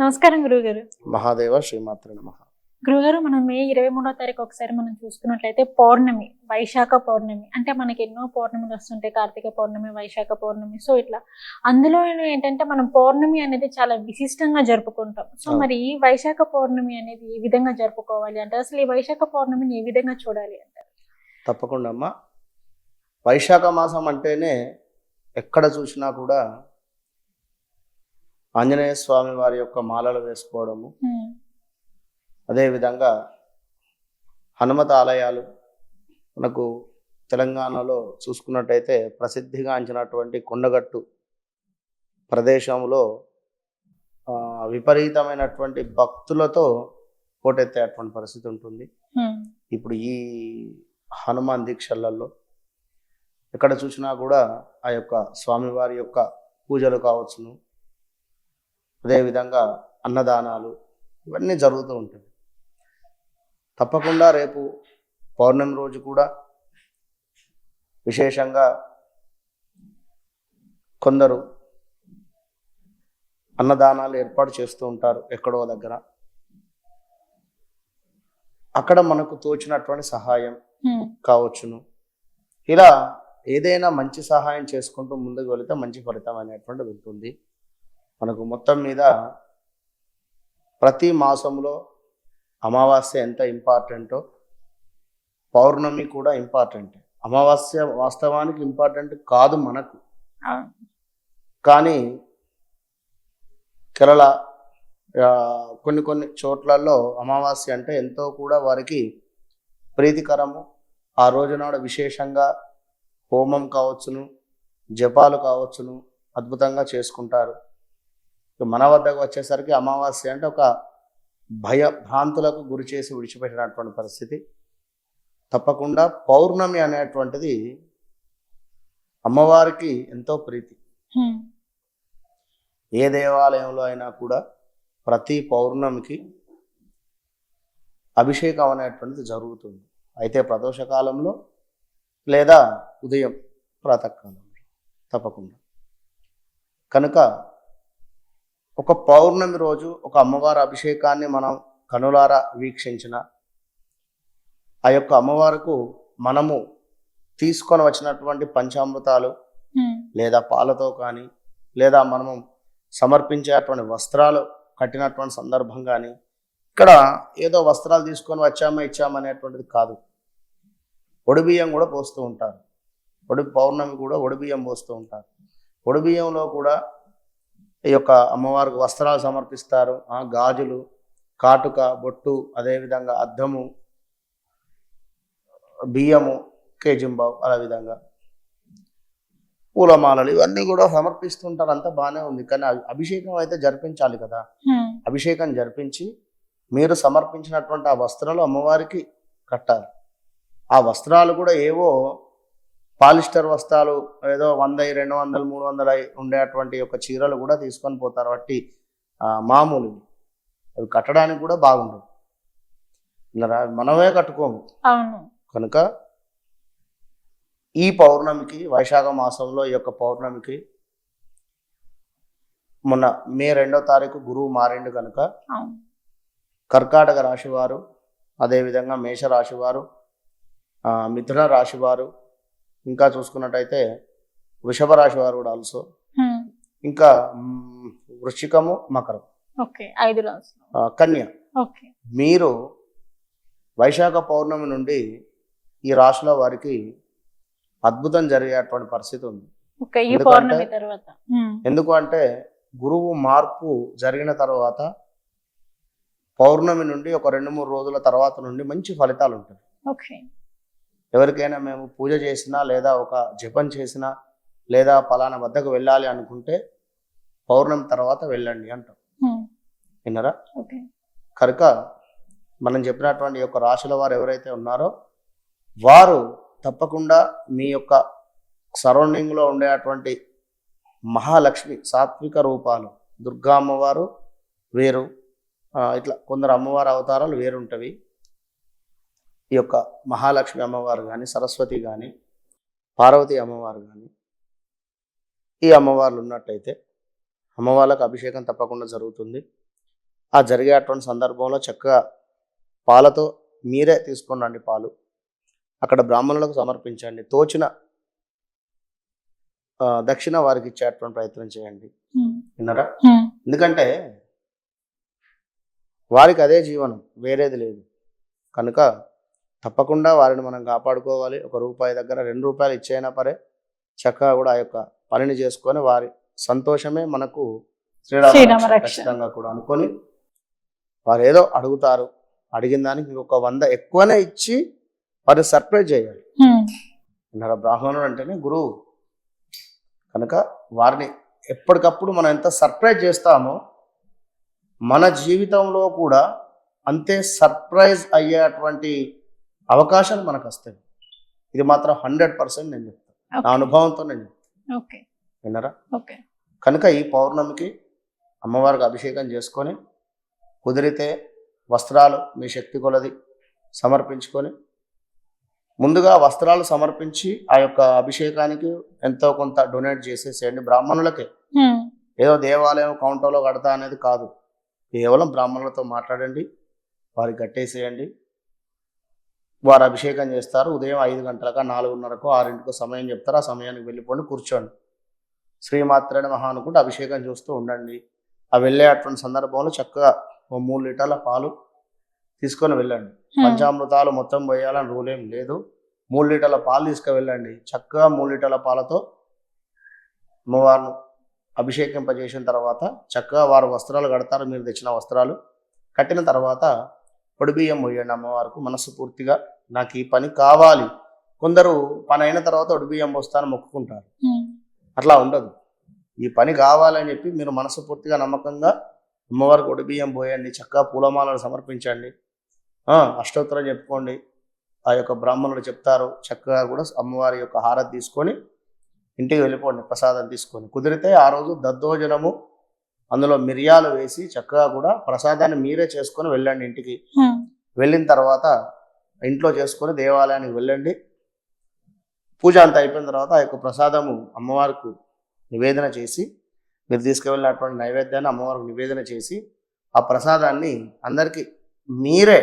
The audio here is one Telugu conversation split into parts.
నమస్కారం గురుగారు మహాదేవ శ్రీమాత్ర నమ. గురుగారు మనం మే ఇరవై మూడో తారీఖు ఒకసారి మనం చూసుకున్నట్లయితే పౌర్ణమి వైశాఖ పౌర్ణమి అంటే మనకి ఎన్నో పౌర్ణమిలు వస్తుంటాయి కార్తీక పౌర్ణమి వైశాఖ పౌర్ణమి. సో ఇట్లా అందులో ఏంటంటే మనం పౌర్ణమి అనేది చాలా విశిష్టంగా జరుపుకుంటాం. సో. మరి ఈ వైశాఖ పౌర్ణమి అనేది ఏ విధంగా జరుపుకోవాలి అంటే అసలు ఈ వైశాఖ పౌర్ణమిని ఏ విధంగా చూడాలి అంటారు తప్పకుండా అమ్మా. వైశాఖ మాసం అంటేనే ఎక్కడ చూసినా కూడా ఆంజనేయ స్వామి వారి యొక్క మాలలు వేసుకోవడము. అదేవిధంగా హనుమత ఆలయాలు మనకు తెలంగాణలో చూసుకున్నట్టయితే ప్రసిద్ధిగాంచినటువంటి కొండగట్టు ప్రదేశంలో విపరీతమైనటువంటి భక్తులతో పోటెత్తేటువంటి పరిస్థితి ఉంటుంది. ఇప్పుడు ఈ హనుమాన్ దీక్షలలో ఎక్కడ చూసినా కూడా ఆ యొక్క స్వామివారి యొక్క పూజలు కావచ్చును. అదేవిధంగా అన్నదానాలు ఇవన్నీ జరుగుతూ ఉంటాయి. తప్పకుండా రేపు పౌర్ణమి రోజు కూడా విశేషంగా కొందరు అన్నదానాలు ఏర్పాటు చేస్తూ ఉంటారు ఎక్కడో దగ్గర. అక్కడ మనకు తోచినటువంటి సహాయం కావచ్చును. ఇలా ఏదైనా మంచి సహాయం చేసుకుంటూ ముందుకు వెళితే మంచి ఫలితం అనేటువంటిది ఉంటుంది. మనకు మొత్తం మీద ప్రతి మాసంలో అమావాస్య ఎంత ఇంపార్టెంటో పౌర్ణమి కూడా ఇంపార్టెంట్. అమావాస్య వాస్తవానికి ఇంపార్టెంట్ కాదు మనకు. కానీ కేరళ కొన్ని కొన్ని చోట్లలో అమావాస్య అంటే ఎంతో కూడా వారికి ప్రీతికరము. ఆ రోజునాడు విశేషంగా హోమం కావచ్చును జపాలు కావచ్చును అద్భుతంగా చేసుకుంటారు. మన వద్దకు వచ్చేసరికి అమావాస్య అంటే ఒక భయ భ్రాంతులకు గురి చేసి విడిచిపెట్టినటువంటి పరిస్థితి. తప్పకుండా పౌర్ణమి అనేటువంటిది అమ్మవారికి ఎంతో ప్రీతి. ఏ దేవాలయంలో అయినా కూడా ప్రతి పౌర్ణమికి అభిషేకం అనేటువంటిది జరుగుతుంది. అయితే ప్రదోష కాలంలో లేదా ఉదయం ప్రాతకాలంలో తప్పకుండా. కనుక ఒక పౌర్ణమి రోజు ఒక అమ్మవారి అభిషేకాన్ని మనం కనులారా వీక్షించిన ఆ యొక్క అమ్మవారికి మనము తీసుకొని వచ్చినటువంటి పంచామృతాలు లేదా పాలతో కానీ లేదా మనము సమర్పించేటువంటి వస్త్రాలు కట్టినటువంటి సందర్భం కానీ ఇక్కడ ఏదో వస్త్రాలు తీసుకొని వచ్చామా ఇచ్చామా అనేటువంటిది కాదు. ఒడి బియ్యం కూడా పోస్తూ ఉంటారు. ఒడి పౌర్ణమి కూడా ఒడి బియ్యం పోస్తూ ఉంటారు. ఒడి బియ్యంలో కూడా ఈ యొక్క అమ్మవారికి వస్త్రాలు సమర్పిస్తారు. ఆ గాజులు కాటుక బొట్టు అదేవిధంగా అద్దము బియ్యము కేజింబావు అలా విధంగా. పూలమాలలు ఇవన్నీ కూడా సమర్పిస్తుంటారు అంతా బాగానే ఉంది. కానీ అభి- అభిషేకం అయితే జరిపించాలి కదా. అభిషేకం జరిపించి మీరు సమర్పించినటువంటి ఆ వస్త్రాలు అమ్మవారికి కట్టాలి. ఆ వస్త్రాలు కూడా ఏవో పాలిస్టర్ వస్త్రాలు ఏదో వంద రెండు వందలు మూడు వందలు ఉండేటువంటి యొక్క చీరలు కూడా తీసుకొని పోతారు బట్టి మామూలు అవి కట్టడానికి కూడా బాగుండదు ఇలా మనమే కట్టుకోము. కనుక ఈ పౌర్ణమికి వైశాఖ మాసంలో ఈ యొక్క పౌర్ణమికి మొన్న మే రెండో తారీఖు గురువు మారిండు కనుక కర్కాటక రాశివారు అదేవిధంగా మేష రాశివారు ఆ, మిథున రాశివారు ఇంకా చూసుకున్నట్టయితే వృషభ రాశి వారు కూడా ఆల్సో ఇంకా వృశ్చికము మకరం. ఐదు కన్య. మీరు వైశాఖ పౌర్ణమి నుండి ఈ రాశిలో వారికి అద్భుతం జరిగేటువంటి పరిస్థితి ఉంది. ఎందుకు అంటే గురువు మార్పు జరిగిన తర్వాత పౌర్ణమి నుండి ఒక రెండు మూడు రోజుల తర్వాత నుండి మంచి ఫలితాలు ఉంటాయి. ఓకే. ఎవరికైనా మేము పూజ చేసినా లేదా ఒక జపం చేసినా లేదా పలానా వద్దకు వెళ్ళాలి అనుకుంటే పౌర్ణమి తర్వాత వెళ్ళండి అంటాం. ఉమ్, విన్నరా? ఓకే కనుక మనం చెప్పినటువంటి యొక్క రాశుల వారు ఎవరైతే ఉన్నారో వారు తప్పకుండా మీ యొక్క సరౌండింగ్లో ఉండేటువంటి మహాలక్ష్మి సాత్విక రూపాలు దుర్గా అమ్మవారు వేరు ఇట్లా కొందరు అమ్మవారి అవతారాలు వేరుంటవి. ఈ యొక్క మహాలక్ష్మి అమ్మవారు కానీ సరస్వతి కానీ పార్వతి అమ్మవారు కానీ ఈ అమ్మవార్లు ఉన్నట్టయితే అమ్మవార్లకు అభిషేకం తప్పకుండా జరుగుతుంది. ఆ జరిగేటువంటి సందర్భంలో చక్కగా పాలతో మీరే తీసుకొని రండి పాలు. అక్కడ బ్రాహ్మణులకు సమర్పించండి. తోచిన దక్షిణ వారికి ఇచ్చేటువంటి ప్రయత్నం చేయండి. విన్నారా? ఎందుకంటే వారికి అదే జీవనం వేరేది లేదు. కనుక తప్పకుండా వారిని మనం కాపాడుకోవాలి. ఒక రూపాయి దగ్గర రెండు రూపాయలు ఇచ్చైనా పరే చక్కగా కూడా ఆ యొక్క పనిని చేసుకొని వారి సంతోషమే మనకు శ్రీరామ. ఖచ్చితంగా కూడా అనుకొని వారు ఏదో అడుగుతారు. అడిగిన దానికి ఇంకొక వంద ఎక్కువనే ఇచ్చి వారిని సర్ప్రైజ్ చేయాలి. ఉమ్, విన్నారా బ్రాహ్మణుడు అంటేనే గురువు. కనుక వారిని ఎప్పటికప్పుడు మనం ఎంత సర్ప్రైజ్ చేస్తామో మన జీవితంలో కూడా అంతే సర్ప్రైజ్ అయ్యేటువంటి అవకాశాలు మనకు వస్తాయి ఇది మాత్రం హండ్రెడ్ పర్సెంట్ నేను చెప్తాను నా అనుభవంతో నేను చెప్తాను ఓకే. విన్నారా? ఓకే. కనుక ఈ పౌర్ణమికి అమ్మవారికి అభిషేకం చేసుకొని కుదిరితే వస్త్రాలు మీ శక్తి కొలది సమర్పించుకొని ముందుగా వస్త్రాలు సమర్పించి ఆ యొక్క అభిషేకానికి ఎంతో కొంత డొనేట్ చేసేసేయండి బ్రాహ్మణులకే. ఏదో దేవాలయం కౌంటర్లో కడతా అనేది కాదు. కేవలం బ్రాహ్మణులతో మాట్లాడండి వారికి కట్టేసేయండి. వారు అభిషేకం చేస్తారు. ఉదయం ఐదు గంటలకు నాలుగున్నరకు ఆరింటికో సమయం చెప్తారు. ఆ సమయానికి వెళ్ళిపోండి కూర్చోండి. శ్రీమాత్రేణ మహా అనుకుంటే అభిషేకం చూస్తూ ఉండండి. ఆ వెళ్ళే అటువంటి సందర్భంలో చక్కగా ఓ మూడు లీటర్ల పాలు తీసుకొని వెళ్ళండి. పంచామృతాలు మొత్తం పోయాలని రూల్ ఏం లేదు. మూడు లీటర్ల పాలు తీసుకువెళ్ళండి. చక్కగా మూడు లీటర్ల పాలతో అమ్మవారిని అభిషేకింపజేసిన తర్వాత చక్కగా వారు వస్త్రాలు కడతారు. మీరు తెచ్చిన వస్త్రాలు. కట్టిన తర్వాత బియ్యం పోయండి అమ్మవారికి మనస్సు పూర్తిగా నాకు ఈ పని కావాలి. కొందరు పని అయిన తర్వాత బియ్యం పోస్తాను మొక్కుకుంటారు. అట్లా ఉండదు. ఈ పని కావాలని చెప్పి మీరు మనసు పూర్తిగా నమ్మకంగా అమ్మవారికి బియ్యం పోయండి చక్కగా పూలమాలను సమర్పించండి. అష్టోత్తరం చెప్పుకోండి. ఆ యొక్క బ్రాహ్మణులు చెప్తారు చక్కగా కూడా అమ్మవారి యొక్క హారతి తీసుకొని ఇంటికి వెళ్ళిపోండి ప్రసాదం తీసుకొని. కుదిరితే ఆ రోజు దద్దోజనము అందులో మిరియాలు వేసి చక్కగా కూడా ప్రసాదాన్ని మీరే చేసుకొని వెళ్ళండి ఇంటికి. వెళ్ళిన తర్వాత ఇంట్లో చేసుకొని దేవాలయానికి వెళ్ళండి. పూజ అంతా అయిపోయిన తర్వాత ఆ యొక్క ప్రసాదము అమ్మవారికి నివేదన చేసి మీరు తీసుకువెళ్ళినటువంటి నైవేద్యాన్ని అమ్మవారికి నివేదన చేసి ఆ ప్రసాదాన్ని అందరికీ మీరే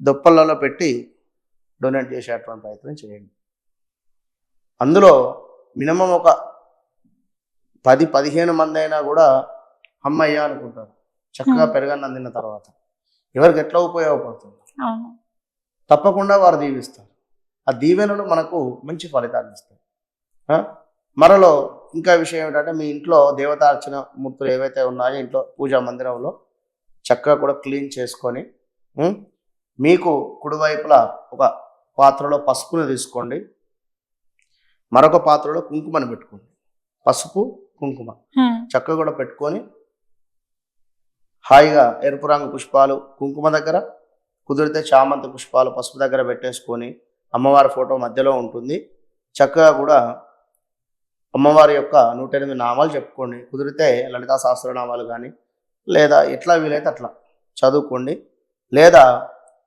దుప్పలలో పెట్టి డొనేట్ చేసేటువంటి ప్రయత్నం చేయండి. అందులో మినిమం ఒక పది పదిహేను మంది అయినా కూడా అమ్మయ్య అనుకుంటారు. చక్కగా. పెరగన్నం తిన్న తర్వాత. ఎవరికి ఎట్లా ఉపయోగపడుతుంది? తప్పకుండా వారు దీవిస్తారు. ఆ దీవెనలు మనకు మంచి ఫలితాన్ని ఇస్తాయి? మరలో ఇంకా విషయం ఏంటంటే మీ ఇంట్లో దేవతార్చన మూర్తులు ఏవైతే ఉన్నాయో ఇంట్లో పూజా మందిరంలో చక్కగా కూడా క్లీన్ చేసుకొని? మీకు కుడివైపులా ఒక పాత్రలో పసుపుని తీసుకోండి. మరొక పాత్రలో కుంకుమని పెట్టుకోండి. పసుపు కుంకుమ. చక్కగా కూడా పెట్టుకొని హాయిగా ఎరుపు రంగు పుష్పాలు కుంకుమ దగ్గర కుదిరితే చామంతి పుష్పాలు పసుపు దగ్గర పెట్టేసుకొని అమ్మవారి ఫోటో మధ్యలో ఉంటుంది. చక్కగా కూడా అమ్మవారి యొక్క నూట ఎనిమిది నామాలు చెప్పుకోండి. కుదిరితే లలితా సహస్రనామాలు కానీ లేదా ఎట్లా వీలైతే అట్లా చదువుకోండి. లేదా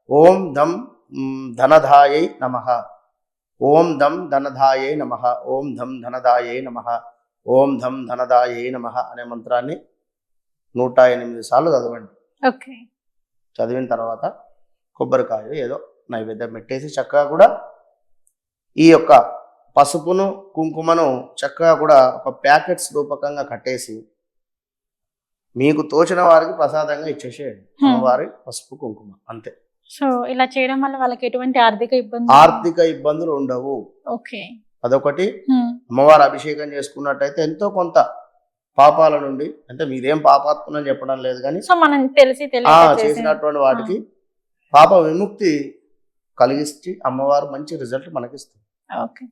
ఓం దం ధనధాయై నమ. ఓం ధం ధనధాయై నమ. ఓం ధం ధనదాయై నమ. ఓం ధం ధనదాయై నమ అనే మంత్రాన్ని నూట ఎనిమిది సార్లు చదవండి. ఓకే. చదివిన తర్వాత కొబ్బరికాయ ఏదో నైవేద్యం పెట్టేసి చక్కగా కూడా ఈ యొక్క పసుపును కుంకుమను చక్కగా కూడా ఒక ప్యాకెట్స్ రూపకంగా కట్టేసి మీకు తోచిన వారికి ప్రసాదంగా ఇచ్చేసేయండి. అమ్మవారి పసుపు కుంకుమ అంతే. సో ఇలా చేయడం వల్ల వాళ్ళకి ఎటువంటి ఆర్థిక ఇబ్బంది ఆర్థిక ఇబ్బందులు ఉండవు. ఓకే. అదొకటి. అమ్మవారు అభిషేకం చేసుకున్నట్టయితే ఎంతో కొంత పాపాల నుండి. అంటే మీరేం పాపాత్మని చెప్పడం లేదు కానీ సో మనం తెలిసి చేసినటువంటి వాటికి పాప విముక్తి కలిగిస్తే అమ్మవారు మంచి రిజల్ట్ మనకిస్తుంది. ఓకే.